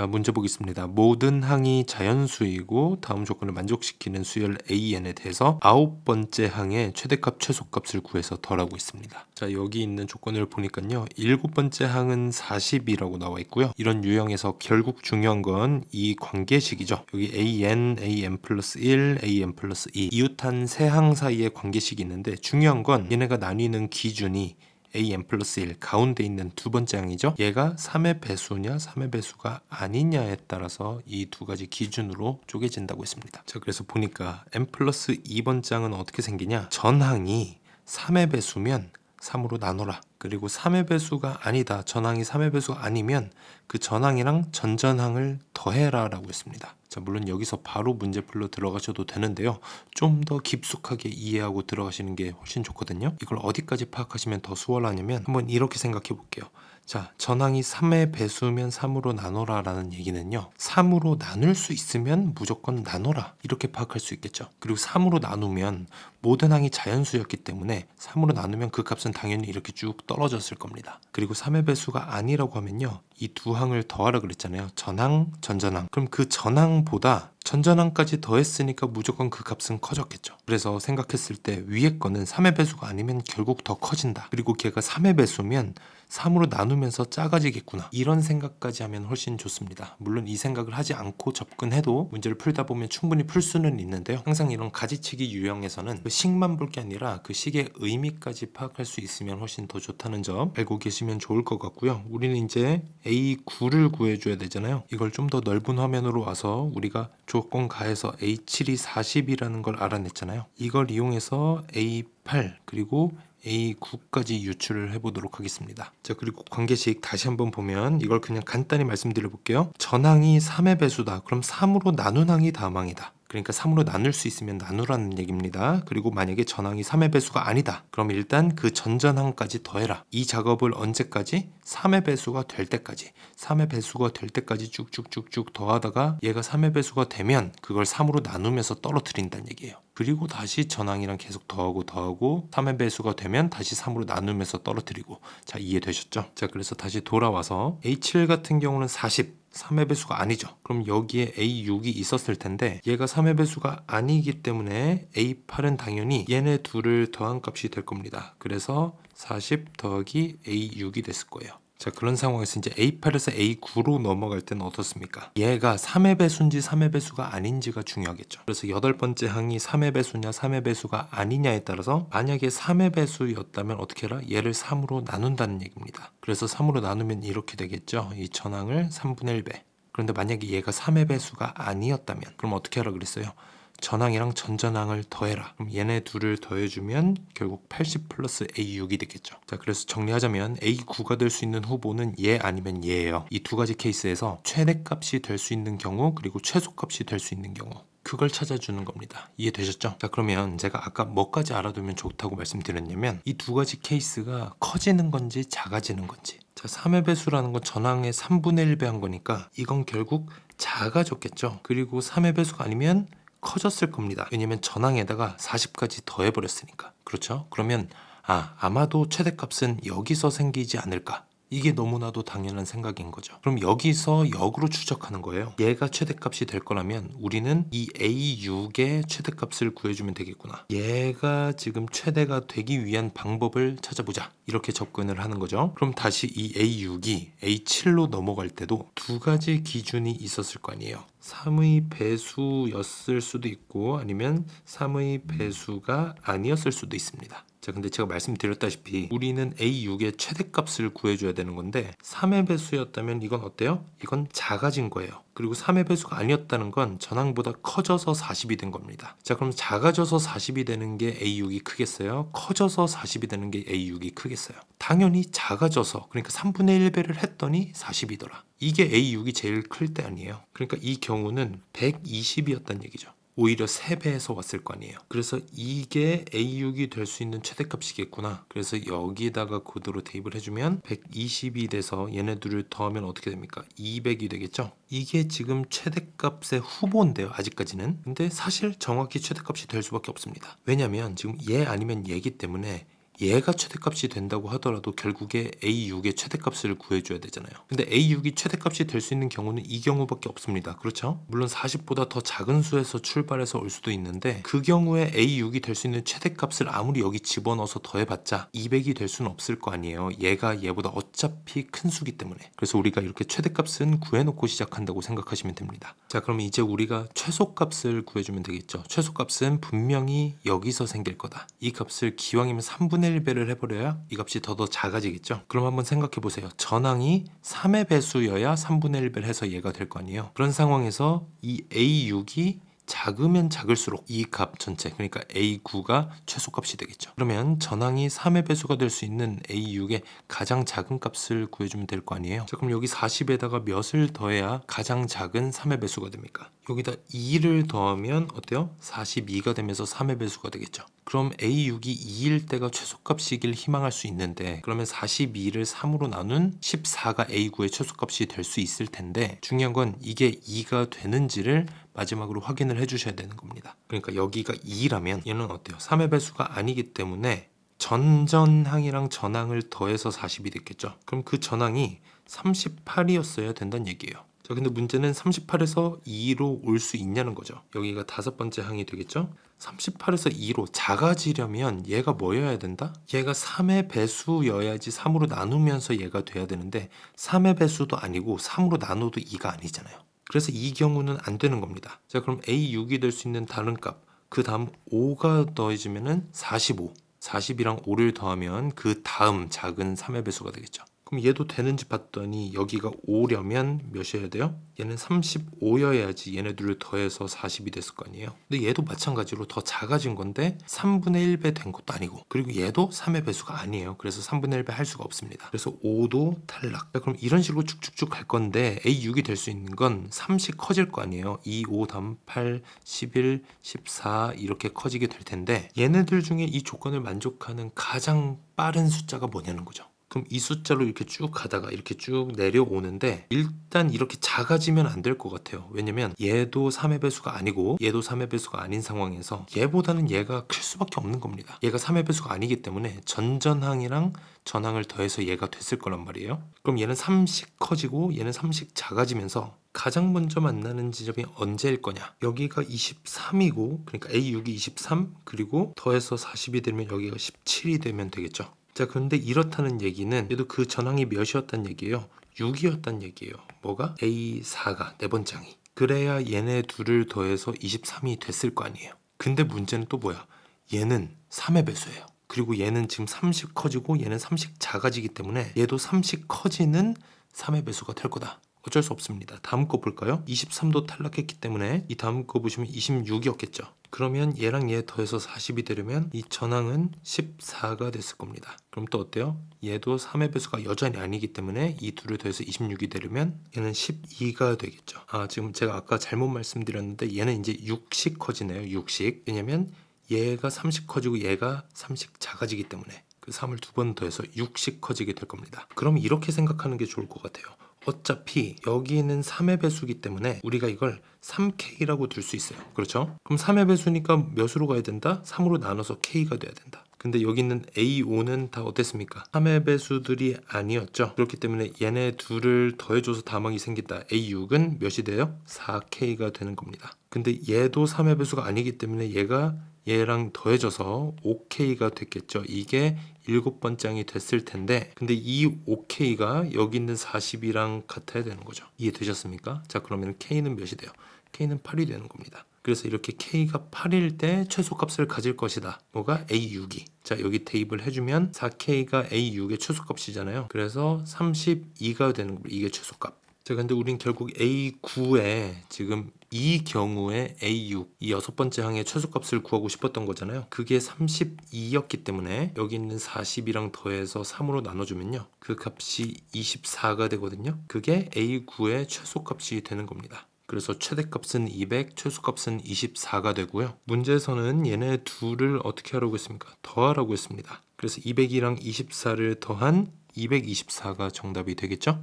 자, 문제 보겠습니다. 모든 항이 자연수이고 다음 조건을 만족시키는 수열 AN에 대해서 아홉 번째 항의 최대값 최소값을 구해서 더라고 있습니다. 자, 여기 있는 조건을 보니까요. 일곱 번째 항은 40이라고 나와 있고요. 이런 유형에서 결국 중요한 건 이 관계식이죠. 여기 AN, AN 플러스 1, AN 플러스 2 이웃한 세 항 사이의 관계식이 있는데 중요한 건 얘네가 나뉘는 기준이 an 플러스 1 가운데 있는 두 번째 항이죠. 얘가 3의 배수냐 3의 배수가 아니냐에 따라서 이 두 가지 기준으로 쪼개진다고 했습니다. 자 그래서 보니까 n 플러스 2번째 항은 어떻게 생기냐 전항이 3의 배수면 3으로 나눠라. 그리고 3의 배수가 아니다. 전항이 3의 배수가 아니면 그 전항이랑 전전항을 더해라 라고 했습니다. 자, 물론 여기서 바로 문제 풀로 들어가셔도 되는데요. 좀 더 깊숙하게 이해하고 들어가시는 게 훨씬 좋거든요. 이걸 어디까지 파악하시면 더 수월하냐면 한번 이렇게 생각해 볼게요. 자, 전항이 3의 배수면 3으로 나눠라 라는 얘기는요. 3으로 나눌 수 있으면 무조건 나눠라. 이렇게 파악할 수 있겠죠. 그리고 3으로 나누면 모든 항이 자연수였기 때문에 3으로 나누면 그 값은 당연히 이렇게 쭉 떨어졌을 겁니다. 그리고 3의 배수가 아니라고 하면요. 이 두 항을 더하라 그랬잖아요. 전항, 전전항. 그럼 그 전항보다 전전항까지 더했으니까 무조건 그 값은 커졌겠죠. 그래서 생각했을 때 위에 거는 3의 배수가 아니면 결국 더 커진다. 그리고 걔가 3의 배수면 3으로 나누면서 작아지겠구나. 이런 생각까지 하면 훨씬 좋습니다. 물론 이 생각을 하지 않고 접근해도 문제를 풀다 보면 충분히 풀 수는 있는데요. 항상 이런 가지치기 유형에서는 그 식만 볼 게 아니라 그 식의 의미까지 파악할 수 있으면 훨씬 더 좋다는 점 알고 계시면 좋을 것 같고요. 우리는 이제 A9를 구해줘야 되잖아요. 이걸 좀 더 넓은 화면으로 와서 우리가 조건 가해서 A7이 40이라는 걸 알아냈잖아요. 이걸 이용해서 A8 그리고 A9까지 유출을 해보도록 하겠습니다. 자 그리고 관계식 다시 한번 보면 이걸 그냥 간단히 말씀드려 볼게요. 전항이 3의 배수다. 그럼 3으로 나눈 항이 다음 항이다. 그러니까 3으로 나눌 수 있으면 나누라는 얘기입니다. 그리고 만약에 전항이 3의 배수가 아니다. 그럼 일단 그 전전항까지 더해라. 이 작업을 언제까지? 3의 배수가 될 때까지. 3의 배수가 될 때까지 쭉쭉쭉쭉 더하다가 얘가 3의 배수가 되면 그걸 3으로 나누면서 떨어뜨린다는 얘기예요. 그리고 다시 전항이랑 계속 더하고 더하고 3의 배수가 되면 다시 3으로 나누면서 떨어뜨리고 자 이해되셨죠? 자 그래서 다시 돌아와서 A7 같은 경우는 40 3의 배수가 아니죠. 그럼 여기에 A6이 있었을 텐데 얘가 3의 배수가 아니기 때문에 A8은 당연히 얘네 둘을 더한 값이 될 겁니다. 그래서 40 더하기 A6이 됐을 거예요. 자 그런 상황에서 이제 A8에서 A9로 넘어갈 때는 어떻습니까? 얘가 3의 배수인지 3의 배수가 아닌지가 중요하겠죠. 그래서 여덟 번째 항이 3의 배수냐 3의 배수가 아니냐에 따라서 만약에 3의 배수였다면 어떻게 해라? 얘를 3으로 나눈다는 얘기입니다. 그래서 3으로 나누면 이렇게 되겠죠. 이 전항을 3분의 1배. 그런데 만약에 얘가 3의 배수가 아니었다면 그럼 어떻게 하라 그랬어요? 전항이랑 전전항을 더해라. 그럼 얘네 둘을 더해주면 결국 80 플러스 A6이 되겠죠. 자, 그래서 정리하자면 A9가 될 수 있는 후보는 얘 아니면 얘예요. 이 두 가지 케이스에서 최대값이 될 수 있는 경우 그리고 최소값이 될 수 있는 경우 그걸 찾아주는 겁니다. 이해되셨죠? 자, 그러면 제가 아까 뭐까지 알아두면 좋다고 말씀드렸냐면 이 두 가지 케이스가 커지는 건지 작아지는 건지 자, 3의 배수라는 건 전항의 3분의 1배 한 거니까 이건 결국 작아졌겠죠. 그리고 3의 배수가 아니면 커졌을 겁니다. 왜냐면 전항에다가 40까지 더해버렸으니까. 그렇죠? 그러면 아 아마도 최대값은 여기서 생기지 않을까. 이게 너무나도 당연한 생각인 거죠. 그럼 여기서 역으로 추적하는 거예요. 얘가 최대값이 될 거라면 우리는 이 A6의 최대값을 구해주면 되겠구나. 얘가 지금 최대가 되기 위한 방법을 찾아보자. 이렇게 접근을 하는 거죠. 그럼 다시 이 A6이 A7로 넘어갈 때도 두 가지 기준이 있었을 거 아니에요. 3의 배수였을 수도 있고 아니면 3의 배수가 아니었을 수도 있습니다. 자, 근데 제가 말씀드렸다시피 우리는 A6의 최대값을 구해줘야 되는 건데 3의 배수였다면 이건 어때요? 이건 작아진 거예요. 그리고 3의 배수가 아니었다는 건 전항보다 커져서 40이 된 겁니다. 자, 그럼 작아져서 40이 되는 게 A6이 크겠어요? 커져서 40이 되는 게 A6이 크겠어요? 당연히 작아져서 그러니까 3분의 1배를 했더니 40이더라. 이게 A6이 제일 클 때 아니에요. 그러니까 이 경우는 120이었단 얘기죠. 오히려 3배에서 왔을 거 아니에요. 그래서 이게 A6이 될 수 있는 최대값이겠구나. 그래서 여기다가 코드로 대입을 해주면 120이 돼서 얘네들을 더하면 어떻게 됩니까? 200이 되겠죠? 이게 지금 최대값의 후보인데요. 아직까지는. 근데 사실 정확히 최대값이 될 수밖에 없습니다. 왜냐면 지금 얘 아니면 얘기 때문에 얘가 최대값이 된다고 하더라도 결국에 A6의 최대값을 구해줘야 되잖아요. 근데 A6이 최대값이 될 수 있는 경우는 이 경우밖에 없습니다. 그렇죠? 물론 40보다 더 작은 수에서 출발해서 올 수도 있는데 그 경우에 A6이 될 수 있는 최대값을 아무리 여기 집어넣어서 더해봤자 200이 될 수는 없을 거 아니에요. 얘가 얘보다 어차피 큰 수기 때문에. 그래서 우리가 이렇게 최대값은 구해놓고 시작한다고 생각하시면 됩니다. 자, 그럼 이제 우리가 최소값을 구해주면 되겠죠. 최소값은 분명히 여기서 생길 거다. 이 값을 기왕이면 3분의 1배를 해버려야 이 값이 더더 작아지겠죠. 그럼 한번 생각해 보세요. 전항이 3의 배수여야 3분의 1배를 해서 얘가 될 거 아니에요. 그런 상황에서 이 A6이 작으면 작을수록 이 값 전체 그러니까 A9가 최소값이 되겠죠. 그러면 전항이 3의 배수가 될 수 있는 A6의 가장 작은 값을 구해주면 될 거 아니에요. 자 그럼 여기 40에다가 몇을 더해야 가장 작은 3의 배수가 됩니까? 여기다 2를 더하면 어때요? 42가 되면서 3의 배수가 되겠죠. 그럼 A6이 2일 때가 최소값이길 희망할 수 있는데 그러면 42를 3으로 나눈 14가 A9의 최소값이 될 수 있을 텐데 중요한 건 이게 2가 되는지를 마지막으로 확인을 해주셔야 되는 겁니다. 그러니까 여기가 2라면 얘는 어때요? 3의 배수가 아니기 때문에 전전항이랑 전항을 더해서 40이 됐겠죠. 그럼 그 전항이 38이었어야 된다는 얘기예요. 자, 근데 문제는 38에서 2로 올 수 있냐는 거죠. 여기가 다섯 번째 항이 되겠죠. 38에서 2로 작아지려면 얘가 뭐여야 된다? 얘가 3의 배수여야지 3으로 나누면서 얘가 돼야 되는데 3의 배수도 아니고 3으로 나눠도 2가 아니잖아요. 그래서 이 경우는 안 되는 겁니다. 자, 그럼 A6이 될 수 있는 다른 값. 그 다음 5가 더해지면은 45. 40이랑 5를 더하면 그 다음 작은 3의 배수가 되겠죠. 그럼 얘도 되는지 봤더니 여기가 5려면 몇이어야 돼요? 얘는 35여야지 얘네들을 더해서 40이 됐을 거 아니에요. 근데 얘도 마찬가지로 더 작아진 건데 3분의 1배 된 것도 아니고 그리고 얘도 3의 배수가 아니에요. 그래서 3분의 1배 할 수가 없습니다. 그래서 5도 탈락. 자, 그럼 이런 식으로 쭉쭉쭉 갈 건데 A6이 될 수 있는 건 3씩 커질 거 아니에요. 2, 5, 다음 8, 11, 14 이렇게 커지게 될 텐데 얘네들 중에 이 조건을 만족하는 가장 빠른 숫자가 뭐냐는 거죠. 그럼 이 숫자로 이렇게 쭉 가다가 이렇게 쭉 내려오는데 일단 이렇게 작아지면 안 될 것 같아요. 왜냐면 얘도 3의 배수가 아니고 얘도 3의 배수가 아닌 상황에서 얘보다는 얘가 클 수밖에 없는 겁니다. 얘가 3의 배수가 아니기 때문에 전전항이랑 전항을 더해서 얘가 됐을 거란 말이에요. 그럼 얘는 3씩 커지고 얘는 3씩 작아지면서 가장 먼저 만나는 지점이 언제일 거냐? 여기가 23이고 그러니까 A6이 23 그리고 더해서 40이 되면 여기가 17이 되면 되겠죠. 자, 그런데 이렇다는 얘기는 그래도 그 전항이 몇이었단 얘기예요? 6이었단 얘기예요. 뭐가? A4가 네 번째 항이. 그래야 얘네 둘을 더해서 23이 됐을 거 아니에요. 근데 문제는 또 뭐야? 얘는 3의 배수예요. 그리고 얘는 지금 3씩 커지고 얘는 3씩 작아지기 때문에 얘도 3씩 커지는 3의 배수가 될 거다. 어쩔 수 없습니다. 다음 거 볼까요? 23도 탈락했기 때문에 이 다음 거 보시면 26이었겠죠. 그러면 얘랑 얘 더해서 40이 되려면 이 전항은 14가 됐을 겁니다. 그럼 또 어때요? 얘도 3의 배수가 여전히 아니기 때문에 이 둘을 더해서 26이 되려면 얘는 12가 되겠죠. 아 지금 제가 아까 잘못 말씀드렸는데 얘는 이제 6씩 커지네요. 6씩. 왜냐면 얘가 30 커지고 얘가 30 작아지기 때문에 그 3을 두 번 더해서 6씩 커지게 될 겁니다. 그럼 이렇게 생각하는 게 좋을 것 같아요. 어차피 여기는 3의 배수기 때문에 우리가 이걸 3K라고 둘 수 있어요. 그렇죠? 그럼 3의 배수니까 몇으로 가야 된다? 3으로 나눠서 K가 돼야 된다. 근데 여기 있는 A5는 다 어땠습니까? 3의 배수들이 아니었죠. 그렇기 때문에 얘네 둘을 더해줘서 다망이 생긴다. A6은 몇이 돼요? 4K가 되는 겁니다. 근데 얘도 3의 배수가 아니기 때문에 얘가 얘랑 더해져서 5K가 됐겠죠. 이게 일곱 번장이 됐을 텐데 근데 이 5K가 여기 있는 40이랑 같아야 되는 거죠. 이해되셨습니까? 자 그러면 K는 몇이 돼요? K는 8이 되는 겁니다. 그래서 이렇게 K가 8일 때 최소값을 가질 것이다. 뭐가 A6이. 자, 여기 대입을 해주면 4K가 A6의 최소값이잖아요. 그래서 32가 되는 겁니다. 이게 최소값. 자, 근데 우린 결국 A9에 지금 이 경우에 A6 이 여섯 번째 항의 최소값을 구하고 싶었던 거잖아요. 그게 32였기 때문에 여기 있는 40이랑 더해서 3으로 나눠주면요. 그 값이 24가 되거든요. 그게 A9의 최소값이 되는 겁니다. 그래서 최대값은 200, 최소값은 24가 되고요. 문제에서는 얘네 둘을 어떻게 하라고 했습니까? 더하라고 했습니다. 그래서 200이랑 24를 더한 224가 정답이 되겠죠?